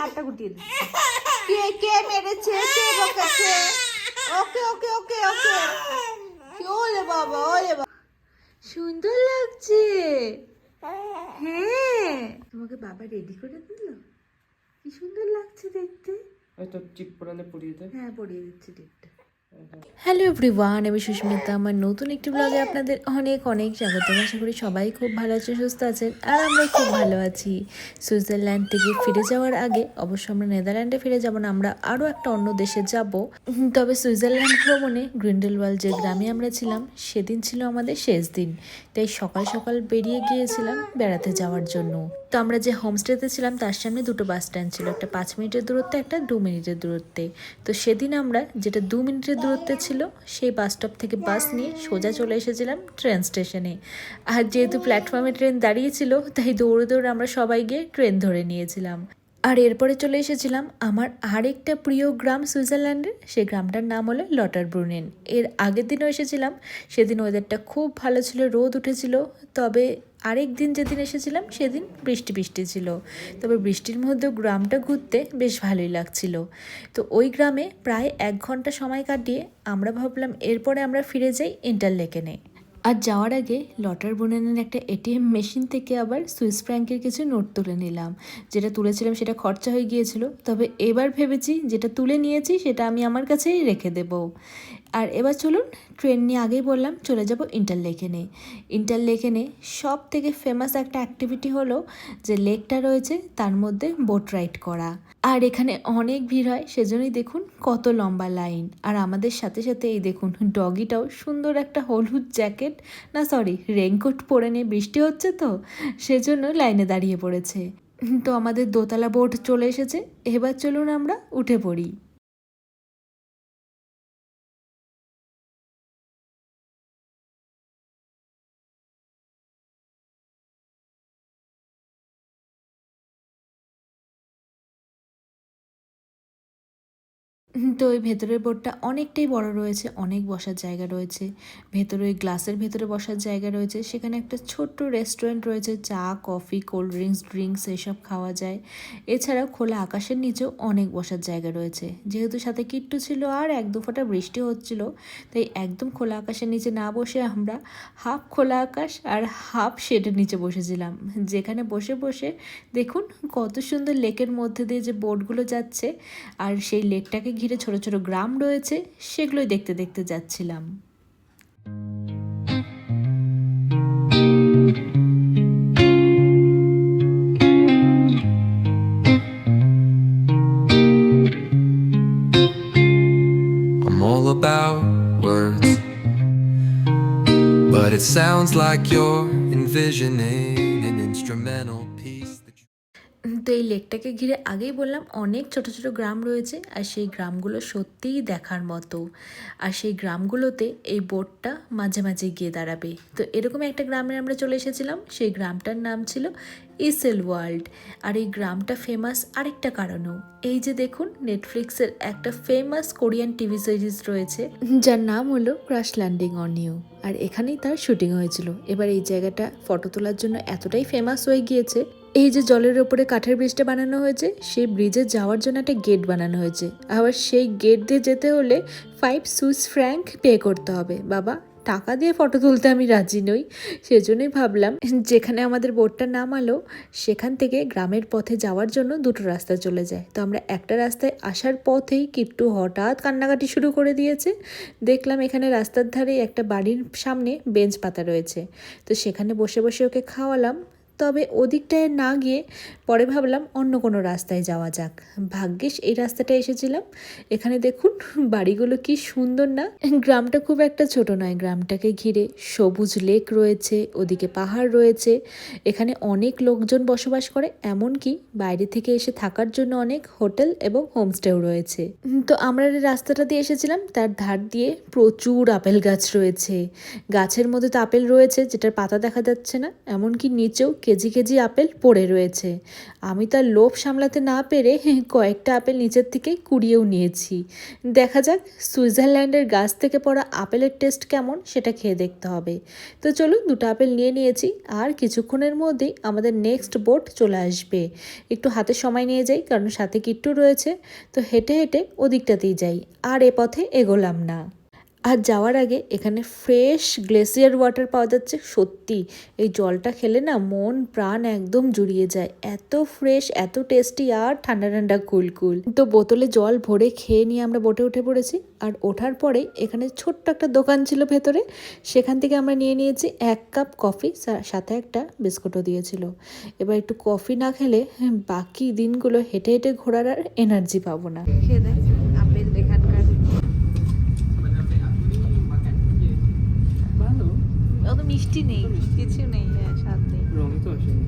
হাতটা গুটিয়ে দিচ্ছি। কে কে মেরেছে? কে বকেছে? ওকে ওকে ওকে ওকে। কি ওলে বাবা ওলে বাবা। সুন্দর লাগছে। হ্যাঁ। তোমাকে বাবা রেডি করে দিল? কি সুন্দর লাগছে দেখতে। ওই তো চিপ পরালে পরিয়ে দে। হ্যাঁ পরিয়ে দিচ্ছি টিপটা হ্যালো এভরিওয়ান আমি সুস্মিতা। আমার নতুন একটি ব্লগে আপনাদের অনেক অনেক স্বাগত। আশা করি সবাই খুব ভালো আছে সুস্থ আছেন, আর আমরা খুব ভালো আছি। সুইজারল্যান্ড থেকে ফিরে যাওয়ার আগে, অবশ্য আমরা নেদারল্যান্ডে ফিরে যাব না, আমরা আরও একটা অন্য দেশে যাব। তবে সুইজারল্যান্ড ভ্রমণে গ্রিন্ডেলওয়াল যে গ্রামে আমরা ছিলাম, সেদিন ছিল আমাদের শেষ দিন। তাই সকাল সকাল বেরিয়ে গিয়েছিলাম বেড়াতে যাওয়ার জন্য। তো আমরা যে হোমস্টেতে ছিলাম, তার সামনে দুটো বাস স্ট্যান্ড ছিল। একটা পাঁচ মিনিটের দূরত্বে, একটা দু মিনিটের দূরত্বে। তো সেদিন আমরা যেটা দু মিনিটের দূরত্বে ছিল, সেই বাস স্টপ থেকে বাস নিয়ে সোজা চলে এসেছিলাম ট্রেন স্টেশনে। আর যেহেতু প্ল্যাটফর্মে ট্রেন দাঁড়িয়েছিল, তাই দৌড়ে দৌড়ে আমরা সবাই গিয়ে ট্রেন ধরে নিয়েছিলাম। আর এরপরে চলে এসেছিলাম আমার আরেকটা প্রিয় গ্রাম সুইজারল্যান্ডের, সেই গ্রামটার নাম হলো লটার ব্রুনেন এর আগের দিনও এসেছিলাম, সেদিন ওয়েদারটা খুব ভালো ছিল, রোদ উঠেছিল, তবে আরেক দিন যেদিন এসেছিলাম, সেদিন বৃষ্টি বৃষ্টি ছিল। তবে বৃষ্টির মধ্যেও গ্রামটা ঘুরতে বেশ ভালোই লাগছিল। তো ওই গ্রামে প্রায় এক ঘণ্টা সময় কাটিয়ে আমরা ভাবলাম, এরপরে আমরা ফিরে যাই ইন্টারলেকেনে আর যাওয়ার আগে লটার বোনেনের একটা এটিএম মেশিন থেকে আবার সুইস ফ্র্যাঙ্কের কিছু নোট তুলে নিলাম। যেটা তুলেছিলাম সেটা খরচা হয়ে গিয়েছিল। তবে এবার ভেবেছি, যেটা তুলে নিয়েছি সেটা আমি আমার কাছেই রেখে দেব। আর এবার চলুন ট্রেন নিয়ে আগেই বললাম, চলে যাব ইন্টারলেকেনে ইন্টারলেকেনে সব থেকে ফেমাস একটা অ্যাক্টিভিটি হলো যে লেকটা রয়েছে, তার মধ্যে বোট রাইড করা। আর এখানে অনেক ভিড় হয়, সেজন্যই দেখুন কত লম্বা লাইন আর আমাদের সাথে সাথে এই দেখুন ডগিটাও সুন্দর একটা হলুদ জ্যাকেট না সরি রেনকোট পরে নিয়ে বৃষ্টি হচ্ছে তো, সেজন্য লাইনে দাঁড়িয়ে পড়েছে। তো আমাদের দোতলা বোট চলে এসেছে, এবার চলুন আমরা উঠে পড়ি। তো ওই ভেতরের বোর্ডটা অনেকটাই বড় রয়েছে, অনেক বসার জায়গা রয়েছে। ভেতরে ওই গ্লাসের ভেতরে বসার জায়গা রয়েছে, সেখানে একটা ছোট্ট রেস্টুরেন্ট রয়েছে, চা, কফি, কোল্ড ড্রিঙ্কস ড্রিঙ্কস এসব খাওয়া যায়। এছাড়াও খোলা আকাশের নিচেও অনেক বসার জায়গা রয়েছে। যেহেতু সাথে কিট্টু ছিল আর এক দু ফোঁটা বৃষ্টি হচ্ছিল, তাই একদম খোলা আকাশের নিচে না বসে আমরা হাফ খোলা আকাশ আর হাফ শেডের নিচে বসেছিলাম। যেখানে বসে বসে দেখুন কত সুন্দর লেকের মধ্যে দিয়ে যে বোটগুলো যাচ্ছে, আর সেই লেকটাকে ঘিরে ছোট ছোট গ্রাম রয়েছে সেগুলোই দেখতে দেখতে যাচ্ছিলাম. But it sounds like you're envisioning an instrumental piece তো এই লেকটাকে ঘিরে আগেই বললাম অনেক ছোট ছোট গ্রাম রয়েছে আর সেই গ্রামগুলো সত্যিই দেখার মতো। আর সেই গ্রামগুলোতে এই বোটটা মাঝে মাঝে গিয়ে দাঁড়াবে। তো এরকম একটা গ্রামে আমরা চলে এসেছিলাম। সেই গ্রামটার নাম ছিল ইসেল ওয়ার্ল্ড। আর এই গ্রামটা ফেমাস আরেকটা কারণেও। এই যে দেখুন নেটফ্লিক্সের একটা ফেমাস কোরিয়ান টিভি সিরিজ রয়েছে, যার নাম হলো ক্রাশ ল্যান্ডিং অন ইউ আর এখানেই তার শুটিং হয়েছিল। এবার এই জায়গাটা ফটো তোলার জন্য এতটাই ফেমাস হয়ে গিয়েছে এই যে জলের ওপরে কাঠের ব্রিজটা বানানো হয়েছে, সেই ব্রিজে যাওয়ার জন্য একটা গেট বানানো হয়েছে। আবার সেই গেট দিয়ে যেতে হলে ফাইভ সুইস ফ্র্যাঙ্ক পে করতে হবে। বাবা, টাকা দিয়ে ফটো তুলতে আমি রাজি নই। সেজন্যই ভাবলাম, যেখানে আমাদের বোটটা নামালো, সেখান থেকে গ্রামের পথে যাওয়ার জন্য দুটো রাস্তা চলে যায়। তো আমরা একটা রাস্তায় আসার পথেই কিট্টু হঠাৎ কান্নাকাটি শুরু করে দিয়েছে। দেখলাম এখানে রাস্তার ধারে একটা বাড়ির সামনে বেঞ্চ পাতা রয়েছে। তো সেখানে বসে বসে ওকে খাওয়ালাম। তবে ওদিকটায় না গিয়ে পরে ভাবলাম অন্য কোনো রাস্তায় যাওয়া যাক। ভাগ্যিস এই রাস্তাটা এসেছিলাম। এখানে দেখুন, বাড়িগুলো কি সুন্দর না? গ্রামটা খুব একটা ছোট নয়। গ্রামটাকে ঘিরে সবুজ লেক রয়েছে, ওদিকে পাহাড় রয়েছে। এখানে অনেক লোকজন বসবাস করে, এমনকি বাইরে থেকে এসে থাকার জন্য অনেক হোটেল এবং হোমস্টেও রয়েছে। তো আমরা রাস্তাটা দিয়ে এসেছিলাম, তার ধার দিয়ে প্রচুর আপেল গাছ রয়েছে। গাছের মধ্যে তো আপেল রয়েছে, যেটার পাতা দেখা যাচ্ছে না। এমনকি নিচেও কেজি কেজি আপেল পড়ে রয়েছে। আমি তার লোভ সামলাতে না পেরে কয়েকটা আপেল নিচের থেকে কুড়িয়েও নিয়েছি। দেখা যাক সুইজারল্যান্ডের গাছ থেকে পড়া আপেলের টেস্ট কেমন সেটা খেয়ে দেখতে হবে। তো চলুন দুটো আপেল নিয়ে নিয়েছি আর কিছুক্ষণের মধ্যেই আমাদের নেক্সট বোট চলে আসবে। একটু হাতে সময় নিয়ে যাই কারণ সাথে কিট্টু রয়েছে। তো হেঁটে হেঁটে ওদিকটাতেই যাই। আর এ পথে এগোলাম না। আর যাওয়ার আগে এখানে ফ্রেশ গ্লেসিয়ার ওয়াটার পাওয়া যাচ্ছে। সত্যি এই জলটা খেলে না মন প্রাণ একদম জুড়িয়ে যায়। এত ফ্রেশ এত টেস্টি আর ঠান্ডা ঠান্ডা কুল কুল। তো বোতলে জল ভরে খেয়ে নিয়ে আমরা বোটে উঠে পড়েছি। আর ওঠার পরে এখানে ছোট্ট একটা দোকান ছিল ভেতরে। সেখান থেকে আমরা নিয়ে নিয়েছি এক কাপ কফি সাথে একটা বিস্কুটও দিয়েছিল। এবার একটু কফি না খেলে হ্যাঁ, বাকি দিনগুলো হেঁটে হেঁটে ঘোরার আর এনার্জি পাবো না। খেয়ে দেখ আপেল এখানকার ভালো অত মিষ্টি নেই কিছু নেই হ্যাঁ স্বাদ নেই। রং তো আসেনি।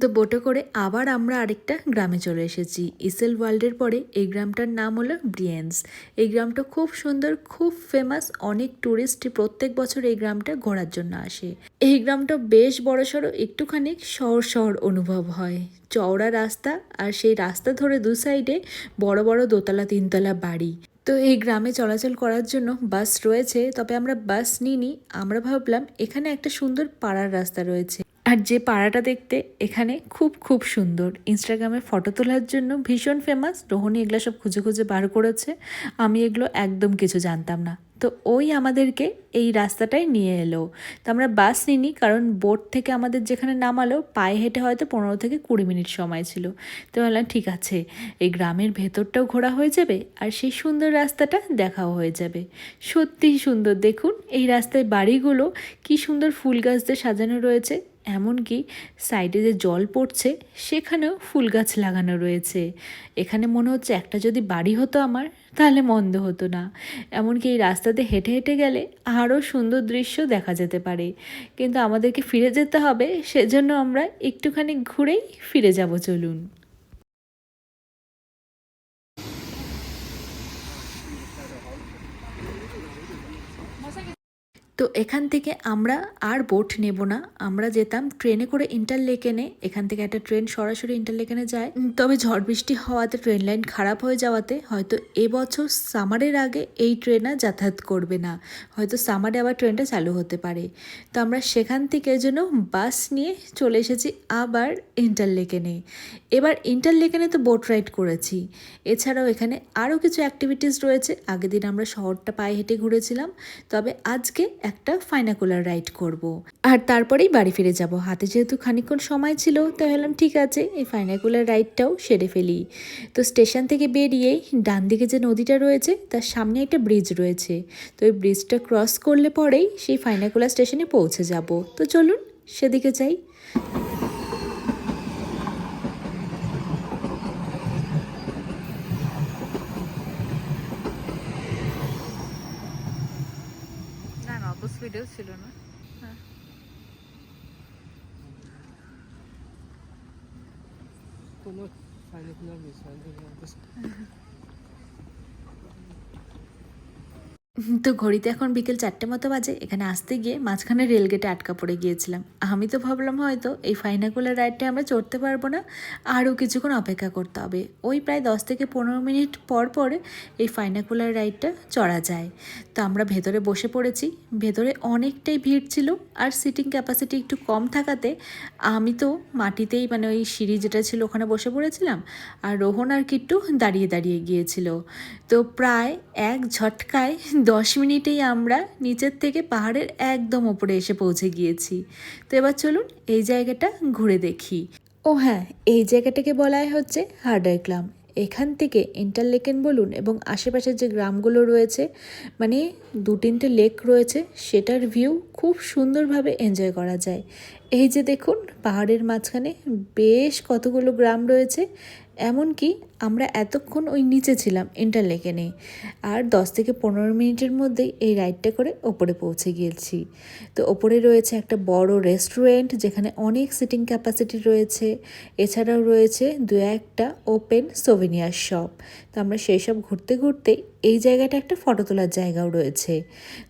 তো বোটে করে আবার আমরা আরেকটা গ্রামে চলে এসেছি। ইসেল ওয়ার্ল্ডের পরে এই গ্রামটার নাম হলো ব্রিয়েন্স। এই গ্রামটা খুব সুন্দর খুব ফেমাস অনেক ট্যুরিস্ট প্রত্যেক বছর এই গ্রামটা ঘোরার জন্য আসে। এই গ্রামটা বেশ বড়সড় একটুখানি শহর শহর অনুভব হয়। চওড়া রাস্তা আর সেই রাস্তা ধরে দু সাইডে বড় বড় দোতলা তিনতলা বাড়ি। তো এই গ্রামে চলাচল করার জন্য বাস রয়েছে, তবে আমরা বাস নিইনি। আমরা ভাবলাম এখানে একটা সুন্দর পাড়ার রাস্তা রয়েছে। আর যে পাড়াটা দেখতে এখানে খুব খুব সুন্দর। ইনস্টাগ্রামে ফটো তোলার জন্য ভীষণ ফেমাস রোহনী এগুলো সব খুঁজে খুঁজে বার করেছে। আমি এগুলো একদম কিছু জানতাম না। তো ওই আমাদেরকে এই রাস্তাটাই নিয়ে এলো। তো আমরা বাস নিইনি কারণ বোট থেকে আমাদের যেখানে নামালো, পায়ে হেঁটে হয়তো পনেরো থেকে কুড়ি মিনিট সময় ছিল। তো বললাম, ঠিক আছে, এই গ্রামের ভেতরটাও ঘোরা হয়ে যাবে আর সেই সুন্দর রাস্তাটা দেখাও হয়ে যাবে। সত্যিই সুন্দর। দেখুন, এই রাস্তায় বাড়িগুলো কি সুন্দর ফুল গাছ দিয়ে সাজানো রয়েছে। এমনকি সাইডে যে জল পড়ছে, সেখানেও ফুল গাছ লাগানো রয়েছে। এখানে মনে হচ্ছে একটা যদি বাড়ি হতো আমার, তাহলে মন্দ হতো না। এমনকি এই রাস্তাতে হেঁটে হেঁটে গেলে আরও সুন্দর দৃশ্য দেখা যেতে পারে। কিন্তু আমাদেরকে ফিরে যেতে হবে, সেজন্য আমরা একটুখানি ঘুরেই ফিরে যাব, চলুন। তো এখান থেকে আমরা আর বোট নেব না। আমরা যেতাম ট্রেনে করে ইন্টারলেকেনে এখান থেকে একটা ট্রেন সরাসরি ইন্টারলেকেনে যায়। তবে ঝড় বৃষ্টি হওয়াতে ট্রেন লাইন খারাপ হয়ে যাওয়াতে হয়তো এবছর সামারের আগে এই ট্রেন আর যাতায়াত করবে না। হয়তো সামারে আবার ট্রেনটা চালু হতে পারে। তো আমরা সেখান থেকে জন্য বাস নিয়ে চলে এসেছি আবার ইন্টারলেকেনে এবার ইন্টারলেকেনে তো বোট রাইড করেছি। এছাড়াও এখানে আরও কিছু অ্যাক্টিভিটিস রয়েছে। আগের দিন আমরা শহরটা পায়ে হেঁটে ঘুরেছিলাম। তবে আজকে একটা ফাইনাকুলার রাইড করব। আর তারপরেই বাড়ি ফিরে যাব। হাতে যেহেতু খানিকক্ষণ সময় ছিল, তাই ভাবলাম, ঠিক আছে, এই ফাইনাকুলার রাইডটাও সেরে ফেলি। তো স্টেশন থেকে বেরিয়েই ডান দিকে যে নদীটা রয়েছে, তার সামনে একটা ব্রিজ রয়েছে। তো ওই ব্রিজটা ক্রস করলে পরেই সেই ফাইনাকুলার স্টেশনে পৌঁছে যাব। তো চলুন, সেদিকে যাই না না অত স্পিডেও ছিল না হ্যাঁ। কোনো ফাইনাল তো ঘড়িতে এখন বিকেল চারটে মতো বাজে, এখানে আসতে গিয়ে মাঝখানে রেলগেটে আটকা পড়ে গিয়েছিলাম। আমি তো ভাবলাম হয়তো এই ফাইনাকুলার রাইডটা আমরা চড়তে পারব না, আরও কিছুক্ষণ অপেক্ষা করতে হবে। ওই প্রায় দশ থেকে পনেরো মিনিট পর পরে এই ফাইনাকুলার রাইডটা চড়া যায়। তো আমরা ভেতরে বসে পড়েছি। ভেতরে অনেকটাই ভিড় ছিল আর সিটিং ক্যাপাসিটি একটু কম থাকাতে আমি তো মাটিতেই মানে ওই সিঁড়ি যেটা ছিল ওখানে বসে পড়েছিলাম আর রোহন আর কিট্টু দাঁড়িয়ে দাঁড়িয়ে গিয়েছিল। তো প্রায় এক ঝটকায় দশ মিনিটেই আমরা নিচের থেকে পাহাড়ের একদম ওপরে এসে পৌঁছে গিয়েছি। তো এবার চলুন এই জায়গাটা ঘুরে দেখি। ও হ্যাঁ এই জায়গাটাকে বলা হচ্ছে হার্ডার ক্লাম। এখান থেকে ইন্টারলেকেন বলুন এবং আশেপাশের যে গ্রামগুলো রয়েছে মানে দু তিনটে লেক রয়েছে, সেটার ভিউ খুব সুন্দরভাবে এনজয় করা যায়। এই যে দেখুন, পাহাড়ের মাঝখানে বেশ কতগুলো গ্রাম রয়েছে। এমনকি আমরা এতক্ষণ ওই নিচে ছিলাম ইন্টারলেকেনে আর দশ থেকে পনেরো মিনিটের মধ্যেই এই রাইডটা করে ওপরে পৌঁছে গিয়েছি। তো ওপরে রয়েছে একটা বড় রেস্টুরেন্ট যেখানে অনেক সিটিং ক্যাপাসিটি রয়েছে। এছাড়াও রয়েছে দু একটা ওপেন সোভেনিয়ার শপ তো আমরা সেই সব ঘুরতে ঘুরতে এই জায়গাটা একটা ফটো তোলার জায়গাও রয়েছে।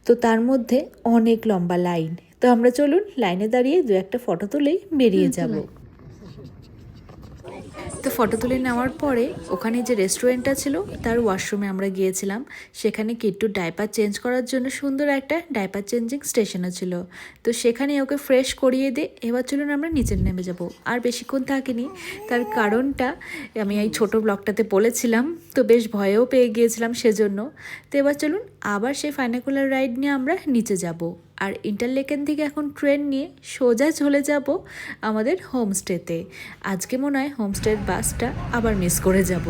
তো তার মধ্যে অনেক লম্বা লাইন তো আমরা চলুন লাইনে দাঁড়িয়ে দু একটা ফটো তুলেই বেরিয়ে যাব। তো ফটো তুলে নেওয়ার পরে ওখানে যে রেস্টুরেন্টটা ছিল তার ওয়াশরুমে আমরা গিয়েছিলাম। সেখানে কিট্টু ডাইপার চেঞ্জ করার জন্য সুন্দর একটা ডাইপার চেঞ্জিং স্টেশনও ছিল। তো সেখানে ওকে ফ্রেশ করিয়ে দিয়ে এবার চলুন আমরা নিচে নেমে যাব। আর বেশিক্ষণ থাকিনি তার কারণটা আমি এই ছোট ব্লগটাতে বলেছিলাম তো বেশ ভয়েও পেয়ে গিয়েছিলাম সেজন্য। তো এবার চলুন আবার সেই ফাইনাকুলার রাইড নিয়ে আমরা নিচে যাব। আর ইন্টারলেকেন থেকে এখন ট্রেন নিয়ে সোজা চলে যাব আমাদের হোমস্টেতে। আজকে মনে হয় হোমস্টের বাসটা আবার মিস করে যাব।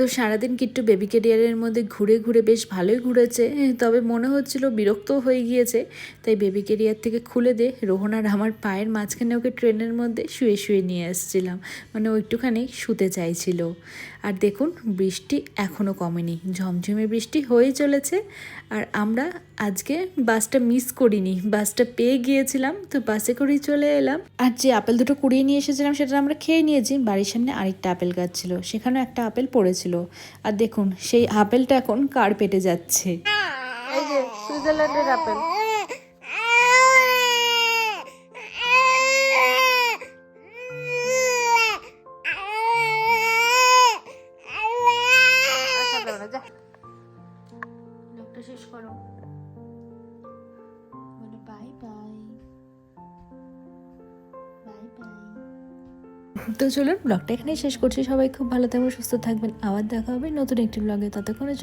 তো সারাদিন কিট্টু বেবি কেরিয়ারের মধ্যে ঘুরে ঘুরে বেশ ভালোই ঘুরেছে। তবে মনে হচ্ছিল বিরক্ত হয়ে গিয়েছে। তাই বেবি কেরিয়ার থেকে খুলে দিয়ে রোহন আর আমার পায়ের মাঝখানে ওকে ট্রেনের মধ্যে শুয়ে শুয়ে নিয়ে আসছিলাম। মানে ও একটুখানি শুতে চাইছিল। আর দেখুন বৃষ্টি এখনও কমেনি। ঝমঝমে বৃষ্টি হয়ে চলেছে। আর আমরা আজকে বাসটা মিস করিনি। বাসটা পেয়ে গিয়েছিলাম তো বাসে করেই চলে এলাম। আর যে আপেল দুটো কুড়িয়ে নিয়ে এসেছিলাম সেটা আমরা খেয়ে নিয়েছি। বাড়ির সামনে আরেকটা আপেল গাছ ছিল সেখানেও একটা আপেল পড়েছিল। আর দেখুন সেই আপেলটা এখন কার পেটে যাচ্ছে? সুইজারল্যান্ডের আপেল। তো চলুন, ব্লগটা এখানেই শেষ করছি। সবাই খুব ভালো থাকবেন, সুস্থ থাকবেন। আবার দেখা হবে নতুন একটি ব্লগে ততক্ষণে